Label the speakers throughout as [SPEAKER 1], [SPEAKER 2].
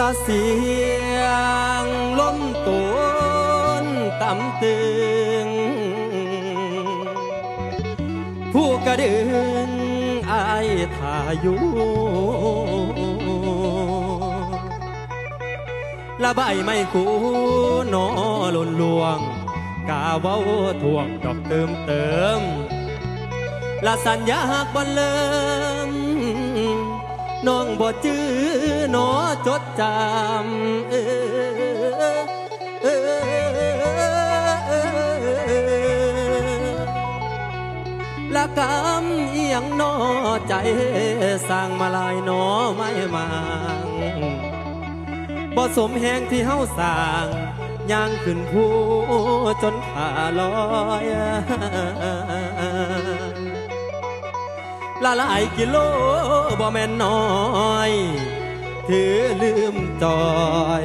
[SPEAKER 1] ละเสียงล้มตูนต่ำตึง ผู้กระดึงอายถ่ายู่ละใบไม่คูนอหล่นลวง กาเว้าทวงดอกเติมเติมละสัญญาหักบนเลิมน้องบ่จื้อ จดจำเออเออเออละกำเอียงนอใจสร้างมาลายนอไม่มางบ่สมแหงที่เฮาสร้างย่างขึ้นผู้จนขาลอยละหลายกิโลบ่แม่นน้อย ถือลืมจอย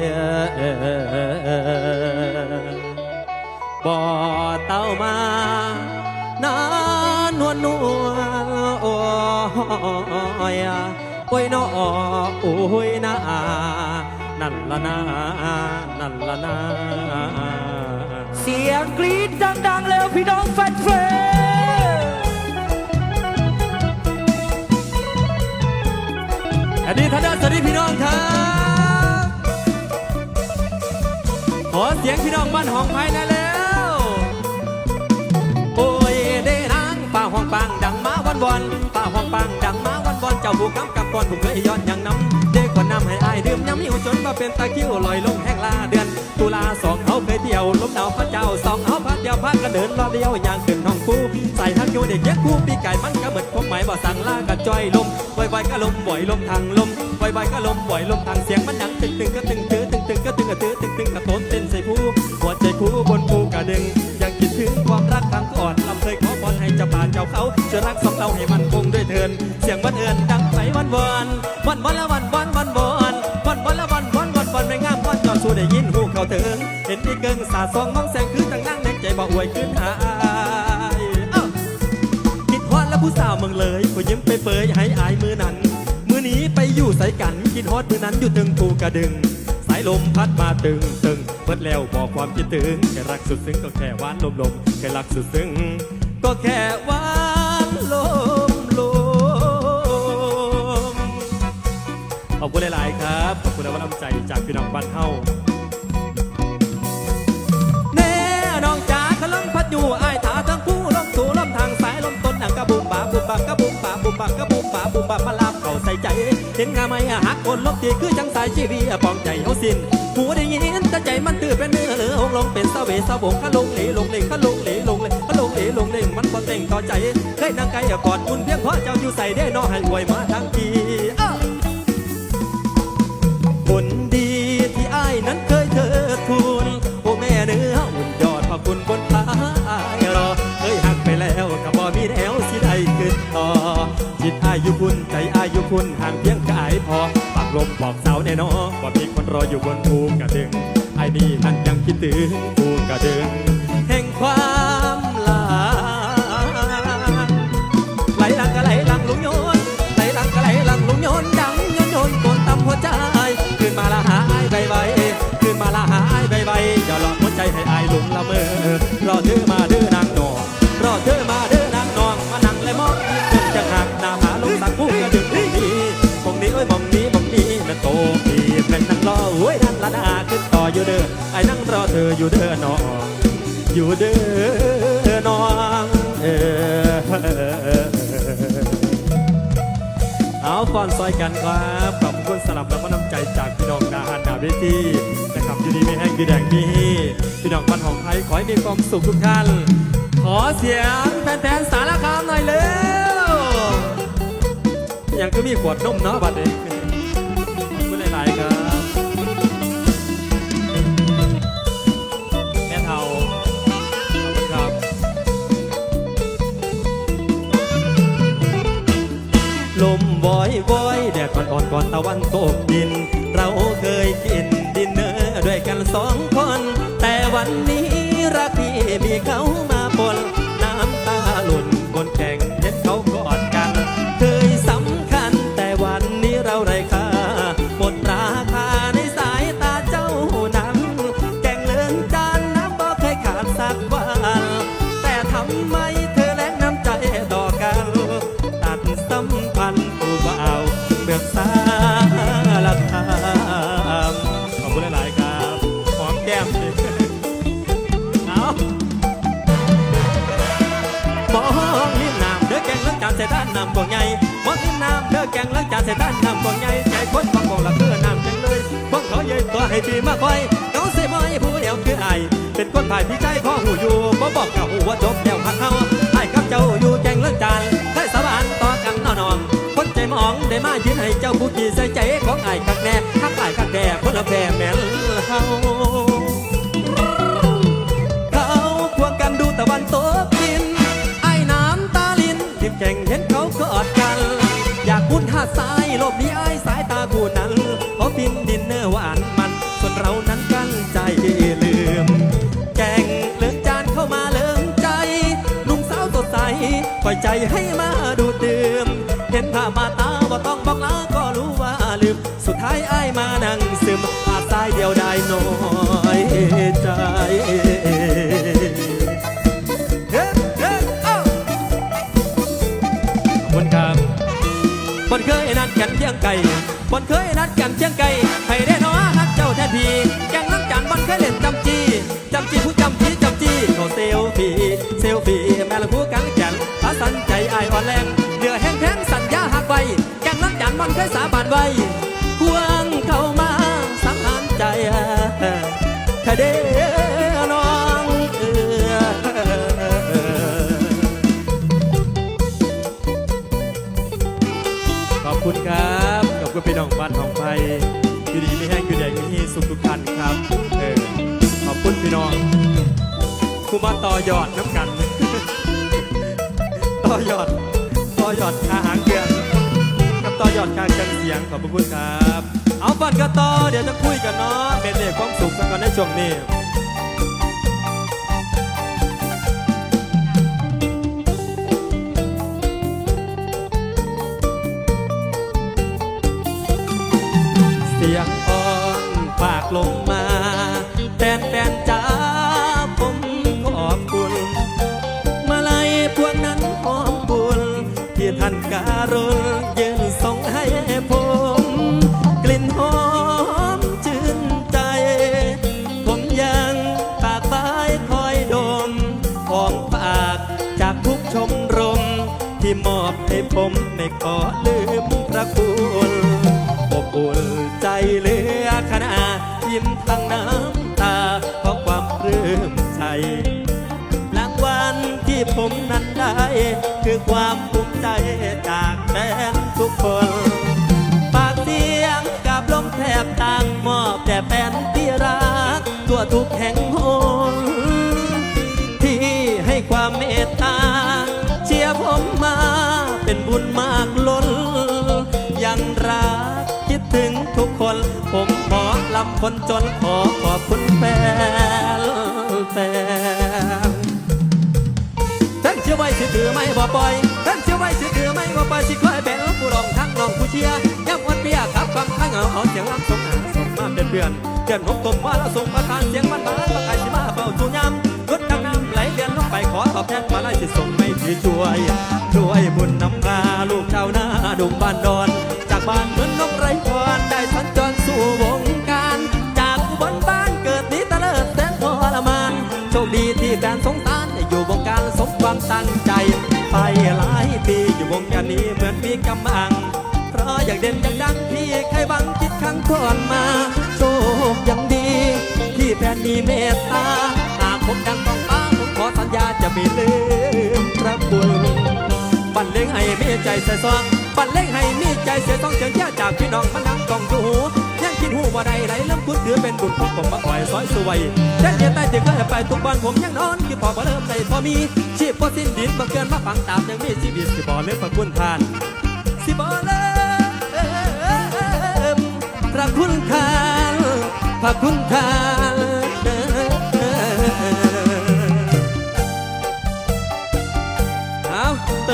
[SPEAKER 1] บ่เต้ามานานวลนวลโอ้ยโอ้ยน้อโอ้ยนานั่นละนานั่นละนา
[SPEAKER 2] เสียงกรี๊ดดังๆแล้วพี่น้องแฟนเพลง
[SPEAKER 1] อันนี้ท่าสวัสดีพี่น้องครับ ขอเสียงพี่น้องบ้านห้องภายในแล้ว โอ้ยเด้นางป่าห้องปังดังมาวันวันป่าห้องปังดังมาวันวันเจ้าผู้กำกับก่อนผมเคยย้อนอย่างน้ำเด็กกว่าน้ำให้อายดื่มย้ำหิวจนมาเป็นตะคริวลอยลงแห้งลาเดือน ตุลาสองเขาเคยเที่ยวลมหนาวพระเจ้าสองเขาพัดเดียวพัดกระเดินรอบเดียวอย่างขึ้นห้องปูใส่ฮักอยู่เด็กเย็กคู่ปีไก่มันก็เหมือนพบหมายบ่สั่งลากระจอยลม ไวๆก็ลมบ่อยลมทางลมไวๆก็ลมบ่อยลมทางเสียงมันดังตึงตึงก็ตึงตื้อตึงตึงก็ตึงกระตื้อตึงตึงกระโตนเต้นใส่ผู้หัวใจคู่บนภูกระดึงยังคิดถึงความรักทางก่อนลำเคยขอพรให้เจ้าป่าเจ้าเขาช่วยรักสองเราให้มันคงด้วยเถินเสียงวันเอิญดังไปวันวันวันวันละวันวันวันวันวันวันละวันวันวันวันไม่งามวันจอดสู้ได้ยินหูเขาถึงเห็นที่เกิงสาสองมองแสงคือตั้งนั่งแดงใจบ่อวยขึ้นหา มืองเลยก็ยิ้มไปเปยให้อายมือนั้น มือนี้ไปอยู่ใส่กันคิดฮอดมือนั้นอยู่ตึงภูกระดึง สายลมพัดมาตึงตึงเบิดแล้วบอกความคิดถึงแค่รักสุดซึ้งก็แค่หวานลมลมแค่รักสุดซึ้งก็แค่หวานลมลมขอบคุณหลายๆครับขอบคุณและกำลังใจจากพี่น้องบ้านเฮาแน่น้องจ๋าขลมพัดอยู่ไอ บุบาบุมบากะบุมบาบุมบากระบุมบาบุมบามาลาบเขาใส่ใจ เห็นงาไม่หักคนลบตีคือจังสายชีวีปองใจเฮาสิ้นหูได้ยินแต่ใจมันตื้อเป็นเนื้อเหลือหงลงเป็นสเวสวงขะลงเหลลงเหลขะลงเหลลงเหลขะลงเหลลงเหลมันบ่เต่งต่อใจเคยนั่งไกลกอดคุณเพียงเพราะเจ้าอยู่ใส่ได้นอให้อวยมาทั้งทีคนดีที่อ้ายนั้นเคยเธอทู คุณห่างเพียงกายพอปากลมบอกสาวแน่นอนว่ามีคนรออยู่บนภูกระดึงไอ้นี่นั้นยังคิดถึงภูกระดึงแห่งความ อยู่เด้อน้อง อยู่เด้อน้องเออเอาก่อนซอยกันครับขอบคุณสลับและก็น้ำใจจากพี่น้องนาฮันนาเวทีนะครับอยู่ดีมีแห้งดีแดงมีพี่น้องบ้านของไทยขอให้มีความสุขทุกท่าน ขอเสียงแฟนๆสารคามหน่อยเร็วยังก็มีขวดนมเนาะบัดนี้ ก่อนตะวันตกดิน แกงล้างจานใส่ด้านน้ำกวงใหญ่ใจคนบางกองละเพื่อน้ำจังเลยพวกเขาเย้ยตัวให้พี่มาคอยเขาเสียบอยผู้เดียวคือไอเป็นคนถ่ายพี่ใจพ่อหูอยู่บ่บอกกับหูว่าจบแล้วหักเขาไอ้กับเจ้าอยู่แกงล้างจานได้สาบานต่อกันนอนองคนใจมองได้มายืนให้เจ้าผู้ขี่ใส่ใจของไอ้ ลบหนี้ไอ้สายตาคู่นั้นเพราบินดินเนอร์หวานมัน ส่วนเรานั้นกั้นใจลืม แกงเลิงจานเข้ามาเลิงใจนุ่มสาวสดใสปล่อยใจให้มาดูดื่ม เห็นภาพมาตาว่าต้องบอกลาก็รู้ว่าลืม สุดท้ายไอ้ายมานั่งซึมอาสายเดียวได้นอน ไก่ให้ได้น้อฮักเจ้าแทนทีแกงล้างจานบนเคยเล่นจำจีจำจีผู้จำจีจำจีเขาเซลฟี่เซลฟี่แม่ละผู้กังแกนพาสันใจอายอ่อนแรงเดือแห้งแท้งสัญญาหักไว้แกงล้างจานบนเคยสาบานไว้ควงเข้ามาสังหารใจคเดน้องเออขอบคุณครับ ขอบคุณพี่น้องบ้านของไทยอยู่ดีไม่แห้งอยู่ใหญ่มีสุขทุกท่านครับเออขอบคุณพี่น้องผู้มาต่อยอดน้ำกัน ต่อยอด ต่อยอดคาหางเครื่องกับต่อยอดการกันเสียงขอบพระคุณครับ เอาฟันกันต่อเดี๋ยวจะคุยกันเนาะเป็นเด็กความสุขสักกันในช่วงนี้ การุณยืนส่งให้ผม กลิ่นหอมชื่นใจ ผมยังปากบายคอยดม ของฝากจากทุกชมรม ที่มอบให้ผมไม่ขอลืมพระคุณอบอุ่นใจเหลือขนาดยิ้มทั้งน้ำตาเพราะความปลื้มใจรางวัลที่ผมนั้นได้ คือความภูมิใจ คนปากเสียงกับลมแทบต่างมอบแต่แฟนที่รัก ตัวทุกแห่งหนที่ให้ความเมตตา เชียร์ผมมาเป็นบุญมากล้น ยังรักคิดถึงทุกคน ผมขอลำคนจนขอขอบคุณแฟนแฟนท่านเชื่อไว้สิถือไม่บ่ปล่อยท่านเชื่อไว้สิถือไม่บ่ปล่อยสิ องผู้เชียร์ย้ำวันเปียครับความข้างเอาเอาเสียงลำส่งหาส่งมาเป็นเพื่อนเดือนหกต้นว่าแล้วส่งประทานเสียงมันบานมาใครสิมาเฝ้าจูยำรถดังน้ำไหลเลียนลงไปขอตอบแทนมาไล่สิส่งไม่ที่ช่วยช่วยบุญนำพาลูกชาวนาดุงบ้านดอน จากบ้านเหมือนนกไร้ควันได้สัญจรสู่วงการ จากบลบ้านเกิดนี้ตะเลิดแสนทรมานโชคดีที่แฟนสงสารได้อยู่วงการสมความตั้งใจไปหลายปีอยู่วงการนี้เหมือนมีกำลัง งให้มีใจเสียซองบันเลงให้มีใจเสียซองเสียงแย่จากพี่น้องมานั่งกองดูยังคิดหูว่าใดไหลเริ่มคุ้นถือเป็นบุญของผมมาคอยซอยสวยแค่เดียใต้ที่เคยไปทุกวันผมยังนอนคือพอมาเริ่มในพอมีชีพพอสิ้นดินมาเกินมาฝังตามยังมีชีวิตสิบ่เลืมพระคุณทานสิบ่เลิมพระคุณทานพระคุณทาน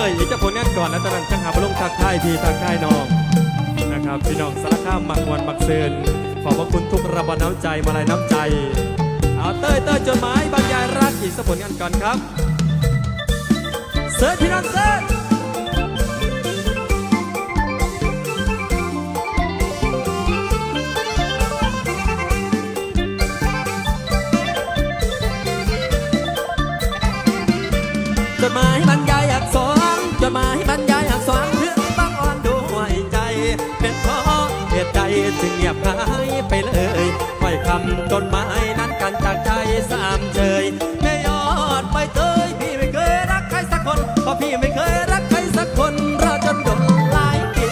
[SPEAKER 1] เอยอีกจะผลงานก่อนแล้วตอนนั้นจังหาบลงทักทายพี่ทักทายน้องนะครับพี่น้องสารข้ามมักมวนมักเซินขอบพระคุณทุกระบาน้ำใจมาลายน้ำใจ เอาเต้ยเต้ยจดหมายบรรยายรักอีกสักผลงานก่อนครับเสิร์ชพี่น้องเสิร์ชำจนไม้นั้นกันจากใจสามเฉยแม่ยอดไม่เตยพี่ไม่เคยรักใครสักคนเพราะพี่ไม่เคยรักใครสักคนรอจนโดนหลายปี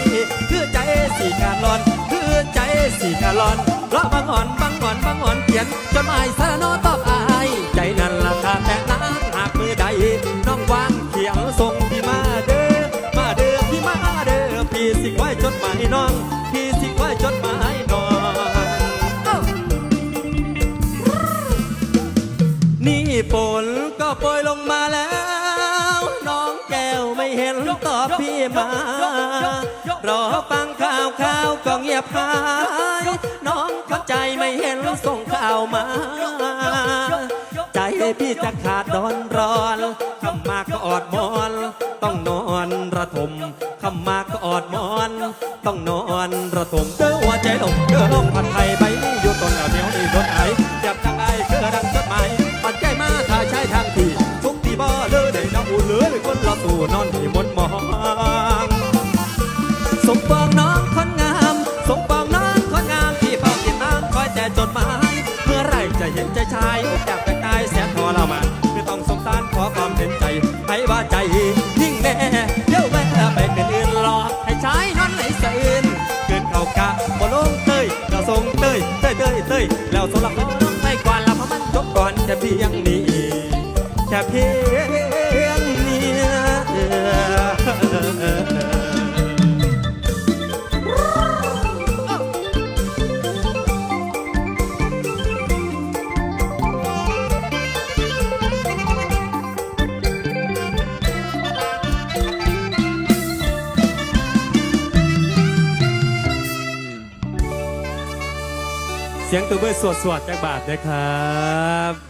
[SPEAKER 1] คือใจสี่การ้อนคือใจสี่การร้อนรอบางอ่อนบางอ่อนบางอ่อนเขียนจนหมายสารโนตอบ ข่าวก็เงียบหาย น้องเข้าใจไม่เห็นส่งข่าวมา ใจพี่จะขาดดอนร้อนคำมากก็อดมอน ต้องนอนระทมคำมากก็อดมอน ต้องนอนระทมเด้อ เห็นใจชายอยาก ตัวเบอร์สวดสวดๆจากบาทนะครับ